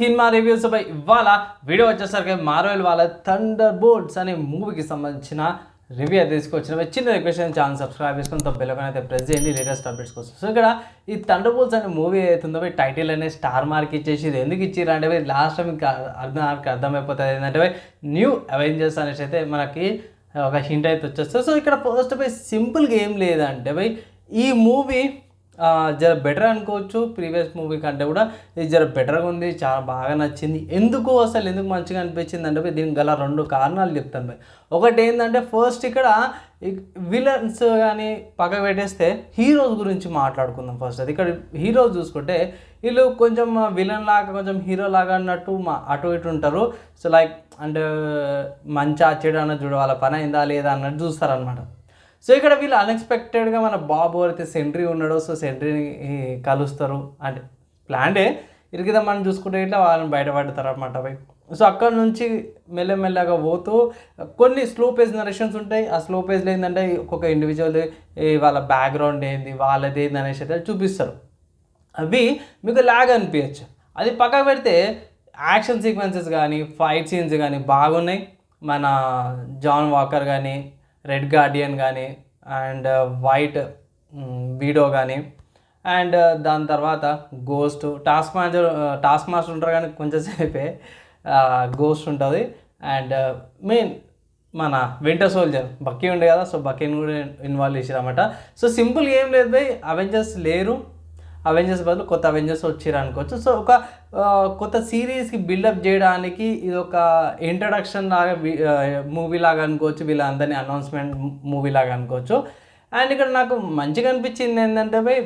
Cinema reviews పై ఇవాళ video వచ్చేసరికి Marvel వాళ్ళ థండర్ బోల్ట్స్ అనే మూవీకి సంబంధించిన రివ్యూ తీసుకొచ్చిన. చిన్న రిక్వెస్ట్ ఛానల్ సబ్స్క్రైబ్ చేసుకుని తో అయితే ప్రెస్ చేయండి. లేటెస్ట్ అప్డేట్స్ కోసం. సో ఇక్కడ ఈ థండర్ బోల్ట్స్ అనే మూవీ అవుతుందో టైటిల్ అనే స్టార్ మార్క్ ఇచ్చేసి ఇది ఎందుకు ఇచ్చిర్రు అంటే లాస్ట్ టైం మీకు అర్థం అర్థమైపోతుంది ఏంటంటే న్యూ అవెంజర్స్ అనేసి అయితే మనకి ఒక హింట్ అయితే వచ్చేస్తుంది. సో ఇక్కడ ఫస్ట్ బై సింపుల్గా ఏం లేదంటే బై ఈ మూవీ జర బెటర్ అనుకోవచ్చు. ప్రీవియస్ మూవీ కంటే కూడా ఇది జర బెటర్గా ఉంది. చాలా బాగా నచ్చింది. ఎందుకు అసలు ఎందుకు మంచిగా అనిపించింది అంటే దీనికి గల రెండు కారణాలు చెప్తాను ఒకటి ఏంటంటే ఫస్ట్ ఇక్కడ విలన్స్ కానీ పక్కకు పెట్టేస్తే హీరోస్ గురించి మాట్లాడుకుందాం ఫస్ట్ అది ఇక్కడ హీరోస్ చూసుకుంటే వీళ్ళు కొంచెం విలన్ లాగా కొంచెం హీరో లాగా అన్నట్టు మా అటు ఇటు ఉంటారు. సో లైక్ అంటే మంచి చెడు అన్నది చూడ వాళ్ళ పని అయిందా లేదా అన్నట్టు చూస్తారనమాట సో ఇక్కడ వీళ్ళు అన్ఎక్స్పెక్టెడ్గా మన బాబు అయితే సెంట్రీ ఉన్నాడో సో సెంట్రీని కలుస్తారు. అంటే ప్లాండే ఇరిగిదా మనం చూసుకుంటే ఇట్లా వాళ్ళని బయటపడతారు అనమాట అవి. సో అక్కడ నుంచి మెల్లమెల్లగా పోతూ కొన్ని స్లో పేజ్ నరేషన్స్ ఉంటాయి. ఆ స్లో పేజ్లో ఏంటంటే ఒక్కొక్క ఇండివిజువల్ వాళ్ళ బ్యాక్గ్రౌండ్ ఏంది వాళ్ళది ఏంది అనేసి అయితే చూపిస్తారు. అవి మీకు లాగ్ అనిపించచ్చు. అది పక్క పెడితే యాక్షన్ సీక్వెన్సెస్ కానీ ఫైట్ సీన్స్ కానీ బాగున్నాయి. మన జాన్ వాకర్ కానీ రెడ్ గార్డియన్ కానీ అండ్ వైట్ వీడో కానీ అండ్ దాని తర్వాత Ghost task master task master ఉంటారు కానీ కొంచెం సేపే గోస్ట్ ఉంటుంది. అండ్ మెయిన్ మన వింటర్ సోల్జర్ బక్కీ ఉండే కదా సో బక్కీని కూడా ఇన్వాల్వ్ చేసారన్నమాట సో సింపుల్ ఏం లేదు భయ్ అవెంజర్స్ లేరు. అవెంజర్స్ బదులు కొత్త అవెంజర్స్ వచ్చారు అనుకోవచ్చు. సో ఒక కొత్త సిరీస్కి బిల్డప్ చేయడానికి ఇది ఒక ఇంట్రడక్షన్ లాగా మూవీ లాగా అనుకోవచ్చు. వీళ్ళందరినీ అనౌన్స్మెంట్ మూవీ లాగా అనుకోవచ్చు. అండ్ ఇక్కడ నాకు మంచిగా అనిపించింది ఏంటంటే బై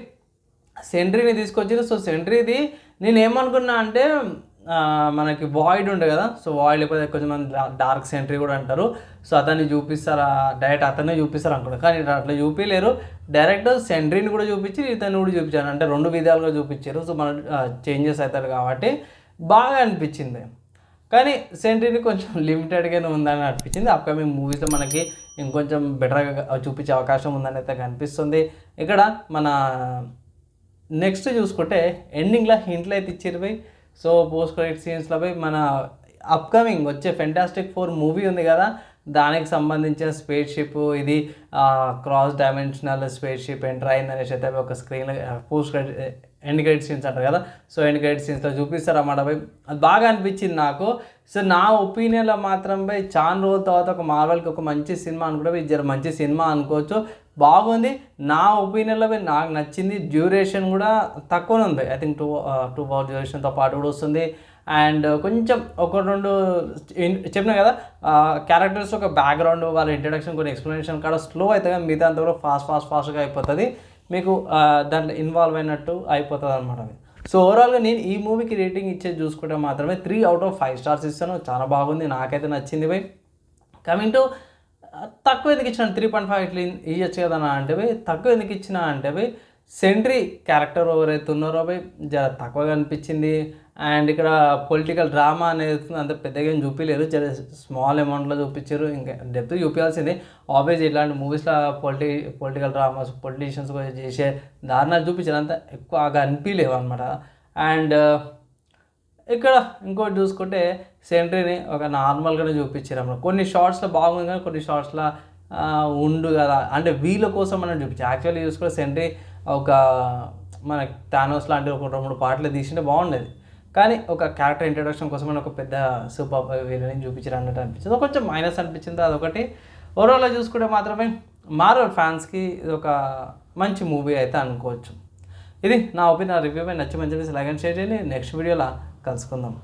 సెంట్రీని తీసుకొచ్చారు సో సెంట్రీది నేను ఏమనుకున్నా అంటే మనకి వాయిడ్ ఉండే కదా సో వాయిడ్ లేకపోతే కొంచెం మంది డార్క్ సెంట్రీ కూడా అంటారు. సో అతన్ని చూపిస్తారు డైరెక్ట్ అతనే చూపిస్తారు అనుకుంటారు కానీ అట్లా చూపించలేరు డైరెక్ట్ సెంట్రీని కూడా చూపించి ఇతను కూడా చూపించారు. అంటే రెండు విధాలుగా చూపించారు. సో మన చేంజెస్ అవుతారు కాబట్టి బాగా అనిపించింది. కానీ సెంట్రీని కొంచెం లిమిటెడ్గానే ఉందని అనిపించింది. అప్కమింగ్ మూవీస్లో మనకి ఇంకొంచెం బెటర్గా చూపించే అవకాశం ఉందని అయితే కనిపిస్తుంది. ఇక్కడ మన నెక్స్ట్ చూసుకుంటే ఎండింగ్లో హింట్లు అయితే ఇచ్చారు పోయి సో పోస్ట్ క్రెడిట్ సీన్స్లో పోయి మన అప్కమింగ్ వచ్చే ఫెంటాస్టిక్ ఫోర్ మూవీ ఉంది కదా దానికి సంబంధించిన స్పేస్ షిప్ ఇది cross dimensional space ship enter అయింది అనేసి అయితే ఒక screen post credit end credit scenes అంటారు కదా. సో ఎండ్ క్రెడిట్ సీన్స్లో చూపిస్తారు అన్నమాట పోయి అది బాగా అనిపించింది నాకు. సో నా ఒపీనియన్లో మాత్రం పోయి చాలా రోజుల తర్వాత ఒక మార్వెల్కి ఒక మంచి సినిమా అనుకుంటే ఇద్దరు జర మంచి సినిమా అనుకోవచ్చు. బాగుంది. నా ఒపీనియన్లో పోయి నాకు నచ్చింది డ్యూరేషన్ కూడా తక్కువనే ఉంది. I think two two hour డ్యూరేషన్తో పాటు కూడా వస్తుంది. అండ్ కొంచెం ఒక రెండు చెప్పిన కదా క్యారెక్టర్స్ ఒక బ్యాక్గ్రౌండ్ వాళ్ళ ఇంట్రడక్షన్ కొన్ని ఎక్స్ప్లెనేషన్ కాడ స్లో అవుతుంది కానీ మిగతా అంతా కూడా ఫాస్ట్ ఫాస్ట్ ఫాస్ట్గా అయిపోతుంది. మీకు దాంట్లో ఇన్వాల్వ్ అయినట్టు అయిపోతుంది అనమాట సో ఓవరాల్గా నేను ఈ మూవీకి రేటింగ్ ఇచ్చేది చూసుకుంటే మాత్రమే three out of five stars ఇస్తాను. చాలా బాగుంది నాకైతే నచ్చింది బై కమింగ్ టు తక్కువ ఎందుకు ఇచ్చిన త్రీ పాయింట్ ఫైవ్ ఇట్లా ఇవ్వచ్చు కదా అంటే తక్కువ ఎందుకు ఇచ్చిన అంటే సెంట్రీ క్యారెక్టర్ ఎవరైతే ఉన్నారో అవి జర తక్కువగా అనిపించింది. అండ్ ఇక్కడ పొలిటికల్ డ్రామా అనేది అంత పెద్దగా ఏం చూపించలేదు జర స్మాల్ అమౌంట్లో చూపించారు. ఇంకా డెప్త్ చూపించాల్సింది. ఆబ్వియస్ ఇలాంటి మూవీస్లో పొలిటి పొలిటికల్ డ్రామాస్ పొలిటీషియన్స్ చేసే దారుణాలు చూపించారు. అంత ఎక్కువగా అనిపించలేవు అనమాట అండ్ uh, ఇక్కడ ఇంకోటి చూసుకుంటే సెంట్రీని ఒక నార్మల్గానే చూపించారు అన్నమాట. కొన్ని షార్ట్స్లో బాగుంది కానీ కొన్ని షార్ట్స్లో ఉండు కదా. అంటే వీళ్ళ కోసం మనం చూపించారు యాక్చువల్లీ చూసుకుంటే సెంట్రీ ఒక మన థానోస్ లాంటి ఒక రెండు మూడు పాటలు తీసింటే బాగుండేది. కానీ ఒక క్యారెక్టర్ ఇంట్రడక్షన్ కోసం ఒక పెద్ద సూపర్ వీళ్ళని చూపించారు అన్నట్టు అనిపించింది కొంచెం మైనస్ అనిపించింది అదొకటి. ఓవరాల్గా చూసుకుంటే మాత్రమే మార్వల్ ఫ్యాన్స్కి ఇది ఒక మంచి మూవీ అయితే అనుకోవచ్చు. ఇది నా ఒపీనియన్ రివ్యూ పై నచ్చి మంచి లైక్ అండ్ షేర్ చేయండి. నెక్స్ట్ వీడియోలో కలుసుకుందాం.